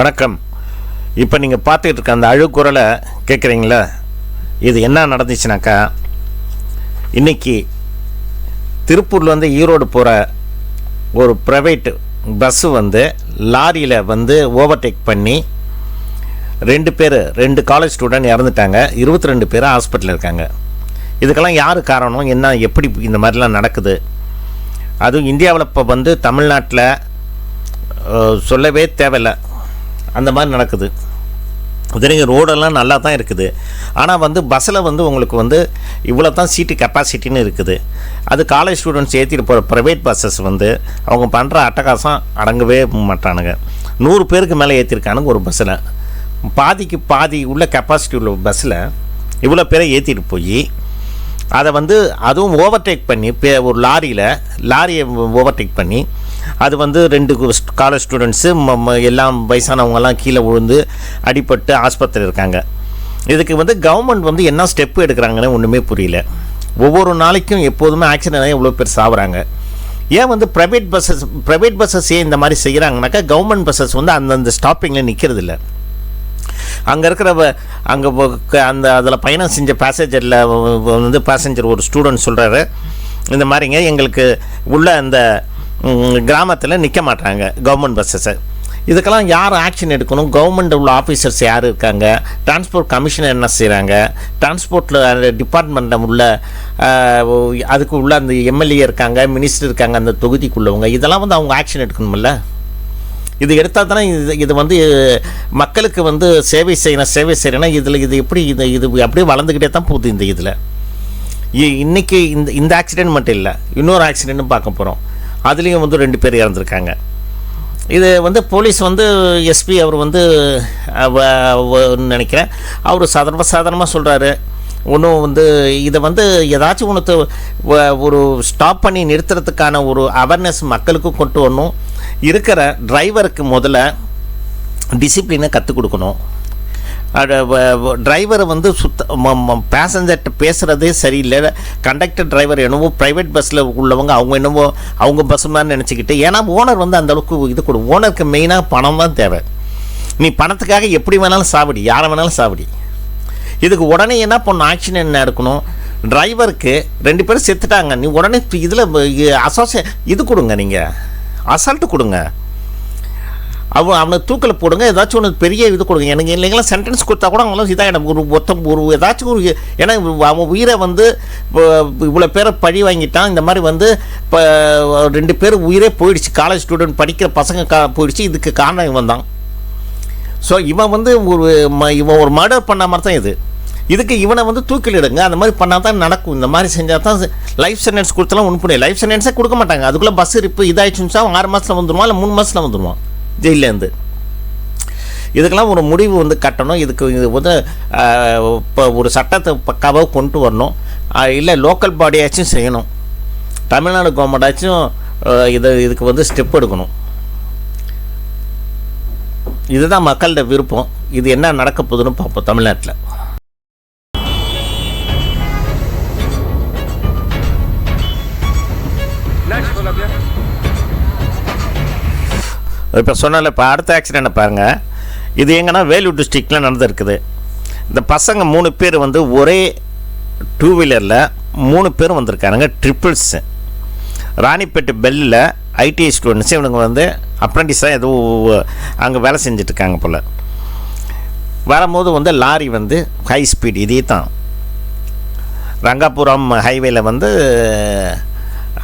வணக்கம். இப்போ நீங்கள் பார்த்துக்கிட்டு இருக்க அந்த அழுக்குரலை கேட்குறீங்களா? இது என்ன நடந்துச்சுனாக்கா இன்னைக்கு திருப்பூர்லேருந்து ஈரோடு போகிற ஒரு ப்ரைவேட் பஸ்ஸு வந்து லாரியில் வந்து ஓவர்டேக் பண்ணி ரெண்டு பேர் ரெண்டு காலேஜ் ஸ்டூடெண்ட் இறந்துட்டாங்க. இருபத்தி ரெண்டு பேர் ஹாஸ்பிட்டலில் இருக்காங்க. இதுக்கெல்லாம் யார் காரணம்? என்ன? எப்படி இந்த மாதிரிலாம் நடக்குது? அதுவும் இந்தியாவில் இப்போ வந்து தமிழ்நாட்டில் சொல்லவே தேவையில்லை. அந்த மாதிரி நடக்குது. தெரியும் ரோடெல்லாம் நல்லா தான் இருக்குது. ஆனால் வந்து பஸ்ஸில் வந்து உங்களுக்கு வந்து இவ்வளோ தான் சீட்டு கெப்பாசிட்டின்னு இருக்குது. அது காலேஜ் ஸ்டூடெண்ட்ஸ் ஏற்றிட்டு போகிற ப்ரைவேட் பஸ்ஸஸ் வந்து அவங்க பண்ணுற அட்டகாசம் அடங்கவே மாட்டானுங்க. நூறு பேருக்கு மேலே ஏற்றிருக்கானுங்க ஒரு பஸ்ஸில் பாதிக்கு பாதி உள்ள கெப்பாசிட்டி உள்ள பஸ்ஸில் இவ்வளோ பேரை ஏற்றிட்டு போய் அதை வந்து அதுவும் ஓவர்டேக் பண்ணி பே ஒரு லாரியில் லாரியை ஓவர்டேக் பண்ணி அது வந்து ரெண்டு காலேஜ் ஸ்டூடெண்ட்ஸு எல்லாம் வயசானவங்கெல்லாம் கீழே விழுந்து அடிபட்டு ஆஸ்பத்திரி இருக்காங்க. இதுக்கு வந்து கவர்மெண்ட் வந்து என்ன ஸ்டெப்பு எடுக்கிறாங்கன்னு ஒன்றுமே புரியல. ஒவ்வொரு நாளைக்கும் எப்போதுமே ஆக்சிடென்ட் ஆகி இவ்வளோ பேர் சாகுறாங்க ஏன் வந்து ப்ரைவேட் பஸ்ஸஸ் ப்ரைவேட் பஸ்ஸஸ் ஏன் இந்த மாதிரி செய்கிறாங்கனாக்கா கவர்மெண்ட் பஸ்ஸஸ் வந்து அந்தந்த ஸ்டாப்பிங்கில் நிற்கிறது இல்லை. அங்கே இருக்கிற அங்கே அந்த அதில் பயணம் செஞ்ச பேசஞ்சரில் வந்து பேசஞ்சர் ஒரு ஸ்டூடெண்ட் சொல்கிறாரு இந்த மாதிரிங்க எங்களுக்கு உள்ள அந்த கிராமத்தில் நிற்க மாட்டாங்க கவர்மெண்ட் பஸ்ஸஸை இதுக்கெல்லாம் யார் ஆக்ஷன் எடுக்கணும்? கவர்மெண்ட் உள்ள ஆஃபீஸர்ஸ் யார் இருக்காங்க? டிரான்ஸ்போர்ட் கமிஷனர் என்ன செய்கிறாங்க டிரான்ஸ்போர்ட்டில் டிபார்ட்மெண்ட்டில் உள்ள அதுக்கு உள்ள அந்த எம்எல்ஏ இருக்காங்க மினிஸ்டர் இருக்காங்க அந்த தொகுதிக்குள்ளவங்க இதெல்லாம் வந்து அவங்க ஆக்ஷன் எடுக்கணுமில்ல இது எடுத்தால் தானே இது இது வந்து மக்களுக்கு வந்து சேவை செய்யணும் சேவை செய்யணும்னா இதில் இது எப்படி இது இது அப்படியே வளர்ந்துக்கிட்டே தான் போகுது இந்த இதில். இன்னைக்கு இந்த இந்த ஆக்சிடென்ட் மட்டும் இல்லை இன்னொரு ஆக்சிடென்ட்டும் பார்க்க போகிறோம் அதுலேயும் வந்து ரெண்டு பேர் இறந்துருக்காங்க. இது வந்து போலீஸ் வந்து எஸ்பி அவர் வந்து நினைக்கிறேன். அவர் சாதாரண சாதாரணமாக சொல்கிறாரு ஒன்றும் வந்து இதை வந்து ஏதாச்சும் ஒன்று ஒரு ஸ்டாப் பண்ணி நிறுத்துறதுக்கான ஒரு அவேர்னஸ் மக்களுக்கும் கொண்டு வரணும். இருக்கிற டிரைவருக்கு முதல்ல டிசிப்ளினை கற்றுக் கொடுக்கணும். டிரைவரை வந்து சுத்த பேசஞ்சர்கிட்ட பேசுகிறதே சரியில்லை. கண்டக்டர் டிரைவர் என்னவோ ப்ரைவேட் பஸ்ஸில் உள்ளவங்க அவங்க என்னவோ அவங்க பஸ் மாதிரி நினச்சிக்கிட்டு ஏன்னா ஓனர் வந்து அந்த அளவுக்கு இது கொடு ஓனருக்கு மெயினாக பணம் தான் தேவை. நீ பணத்துக்காக எப்படி வேணாலும் சாவடி யாரை வேணாலும் சாவடி. இதுக்கு உடனே என்ன பண்ணணும் ஆக்ஷன் என்ன எடுக்கணும்? டிரைவருக்கு ரெண்டு பேரும் செத்துட்டாங்க. நீ உடனே இதில் அசோசியே இது கொடுங்க நீங்கள் அசால்ட்டு கொடுங்க. அவன் அவனை தூக்கில் போடுங்க ஏதாச்சும் ஒன்று பெரிய இது கொடுங்க. எனக்கு இல்லைங்களா சென்டென்ஸ் கொடுத்தா கூட அவங்களாம் இதாகிடும் ஒரு ஒருத்தம் ஒரு ஏதாச்சும் ஒரு ஏன்னா அவன் உயிரை வந்து இவ்வளோ பேரை பழி வாங்கிட்டான். இந்த மாதிரி வந்து இப்போ ரெண்டு பேர் உயிரே போயிடுச்சு. காலேஜ் ஸ்டூடெண்ட் படிக்கிற பசங்க கா போயிடுச்சு. இதுக்கு காரணம் இவன் தான். ஸோ இவன் வந்து ஒரு ம இவன் ஒரு மர்டர் பண்ண மாதிரி தான் இது. இதுக்கு இவனை வந்து தூக்கிலிடுங்க அந்த மாதிரி பண்ணால் தான் நடக்கும். இந்த மாதிரி செஞ்சால் தான் லைஃப் சென்டென்ஸ் கொடுத்தலாம் ஒன்று பண்ணி லைஃப் சென்டென்ஸே கொடுக்க மாட்டாங்க. அதுக்குள்ளே பஸ் இருப்பு இதாகிடுச்சுன்னு ஆறு மாதத்தில் வந்துடுவான் இல்லை மூணு மாதத்தில் வந்துடுவான் ஜெயிலேருந்து இதுக்கெல்லாம் ஒரு முடிவு வந்து கட்டணும். இதுக்கு இது வந்து இப்போ ஒரு சட்டத்தை பக்காவாக கொண்டு வரணும். இல்லை லோக்கல் பாடியாச்சும் செய்யணும். தமிழ்நாடு கவர்மெண்டாச்சும் இதை இதுக்கு வந்து ஸ்டெப் எடுக்கணும். இதுதான் மக்கள்கிட்ட விருப்பம். இது என்ன நடக்க போகுதுன்னு பார்ப்போம் தமிழ்நாட்டில். இப்போ சொன்னால இப்போ அடுத்த ஆக்சிடெண்ட்டை பாருங்கள் இது எங்கன்னா வேலூர் டிஸ்ட்ரிக்டில் நடந்திருக்குது. இந்த பசங்க மூணு பேர் வந்து ஒரே டூ வீலரில் மூணு பேரும் வந்திருக்காருங்க ட்ரிப்பிள்ஸு ராணிப்பேட்டு பெல்லில் ஐடிஐ ஸ்டூடெண்ட்ஸு இவனுங்க வந்து அப்ரண்டிஸாக ஏதோ அங்கே வேலை செஞ்சுட்ருக்காங்க போல். வரும்போது வந்து லாரி வந்து ஹை ஸ்பீட் இதே தான். ரங்காபுரம் ஹைவேல வந்து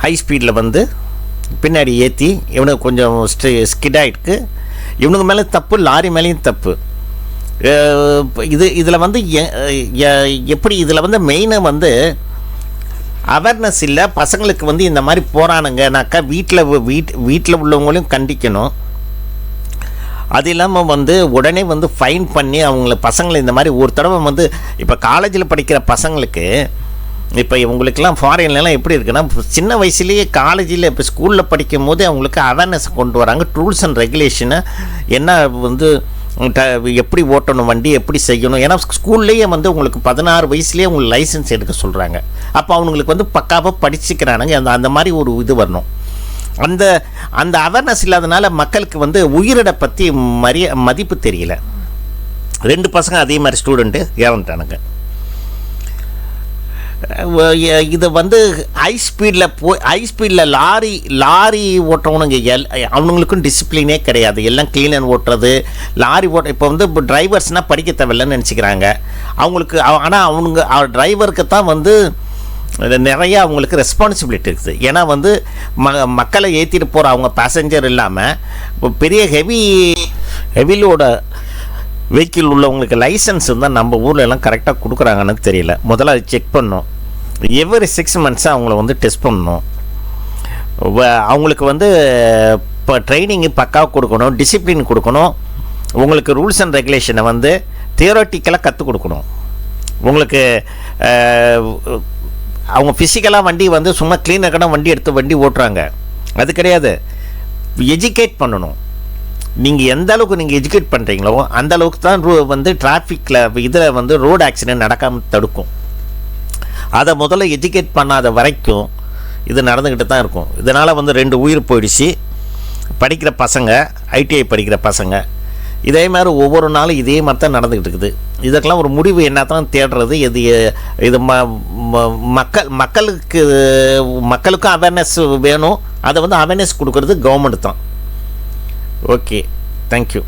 ஹை ஸ்பீடில் வந்து பின்னாடி ஏற்றி இவனுக்கு கொஞ்சம் ஸ்டி ஸ்கிடாகிருக்கு இவனுக்கு மேலே தப்பு லாரி மேலேயும் தப்பு. இது இதில் வந்து எ- எப்படி இதில் வந்து மெயினாக வந்து அவேர்னஸ் இல்லை பசங்களுக்கு வந்து இந்த மாதிரி போகிறானுங்கனாக்கா வீட்டில் வீட் வீட்டில் உள்ளவங்களையும் கண்டிக்கணும். அது இல்லாமல் வந்து உடனே வந்து ஃபைன் பண்ணி அவங்கள பசங்களை இந்த மாதிரி ஒரு தடவை வந்து இப்போ காலேஜில் படிக்கிற பசங்களுக்கு இப்போ இவங்களுக்கெல்லாம் ஃபாரின்லலாம் எப்படி இருக்குன்னா சின்ன வயசுலேயே காலேஜில் இப்போ ஸ்கூலில் படிக்கும் போதே அவங்களுக்கு அவேர்னஸ் கொண்டு வராங்க. ரூல்ஸ் அண்ட் ரெகுலேஷனை என்ன வந்து ட- எப்படி ஓட்டணும் வண்டி எப்படி செய்யணும். ஏன்னா ஸ்கூல்லேயே வந்து உங்களுக்கு பதினாறு வயசுலேயே உங்களுக்கு லைசன்ஸ் எடுக்க சொல்கிறாங்க அப்போ அவங்களுக்கு வந்து பக்காவாக படிச்சுக்கிறானுங்க. அந்த அந்த மாதிரி ஒரு இது வரணும். அந்த அந்த அவேர்னஸ் இல்லாதனால மக்களுக்கு வந்து உயிரிட பற்றி மரிய மதிப்பு தெரியல. ரெண்டு பசங்க அதே மாதிரி ஸ்டூடெண்ட்டு இறந்துட்டானுங்க இது வந்து ஹை ஸ்பீடில் போய் ஹை ஸ்பீடில் லாரி லாரி ஓட்டுறவனுங்க எல் அவனுங்களுக்கும் டிசிப்ளினே கிடையாது. எல்லாம் க்ளீன் அண்ட் ஓட்டுறது. லாரி ஓட்ட இப்போ வந்து இப்போ டிரைவர்ஸ்னால் படிக்க தேவையில்லைன்னு நினச்சிக்கிறாங்க. அவங்களுக்கு ஆனால் அவனுங்க டிரைவருக்கு தான் வந்து நிறையா அவங்களுக்கு ரெஸ்பான்சிபிலிட்டி இருக்குது. ஏன்னா வந்து ம மக்களை ஏற்றிட்டு போகிற அவங்க பேசஞ்சர் இல்லாமல் இப்போ பெரிய ஹெவி ஹெவிலோட வெஹிக்கிள் உள்ளவங்களுக்கு லைசன்ஸ் இருந்தால் நம்ம ஊரில் எல்லாம் கரெக்டாக கொடுக்குறாங்கன்னு தெரியல. முதல்ல அதை செக் பண்ணோம் எவ்ரி சிக்ஸ் மந்த்ஸாக அவங்கள வந்து டெஸ்ட் பண்ணணும். வ- அவங்களுக்கு வந்து இப்போ ட்ரைனிங்கு பக்காவாக கொடுக்கணும் டிசிப்ளின் கொடுக்கணும். உங்களுக்கு ரூல்ஸ் அண்ட் ரெகுலேஷனை வந்து தியோரட்டிக்கலாக கற்றுக் கொடுக்கணும். உங்களுக்கு அவங்க ஃபிசிக்கலாக வண்டி வந்து சும்மா க்ளீனாக வண்டி எடுத்து வண்டி ஓட்டுறாங்க. அது கிடையாது. எஜுகேட் பண்ணணும். நீங்கள் எந்த அளவுக்கு நீங்கள் எஜுகேட் பண்ணுறீங்களோ அந்த அளவுக்கு தான் ரூ வந்து டிராஃபிக்கில் இதில் வந்து ரோடு ஆக்சிடென்ட் நடக்காமல் தடுக்கும். அதை முதல்ல எஜுகேட் பண்ணாத வரைக்கும் இது நடந்துக்கிட்டு தான் இருக்கும். இதனால் வந்து ரெண்டு உயிர் போயிடுச்சு. படிக்கிற பசங்க ஐடிஐ படிக்கிற பசங்க இதே மாதிரி ஒவ்வொரு நாளும் இதே மாதிரி தான் நடந்துக்கிட்டு இருக்குது. இதுக்கெல்லாம் ஒரு முடிவு என்ன தான் தேடுறது? இது இது ம ம- மக்கள் மக்களுக்கு மக்களுக்கும் அவேர்னஸ் வேணும். அதை வந்து அவேர்னஸ் கொடுக்கறது கவர்மெண்ட் தான். Okay thank you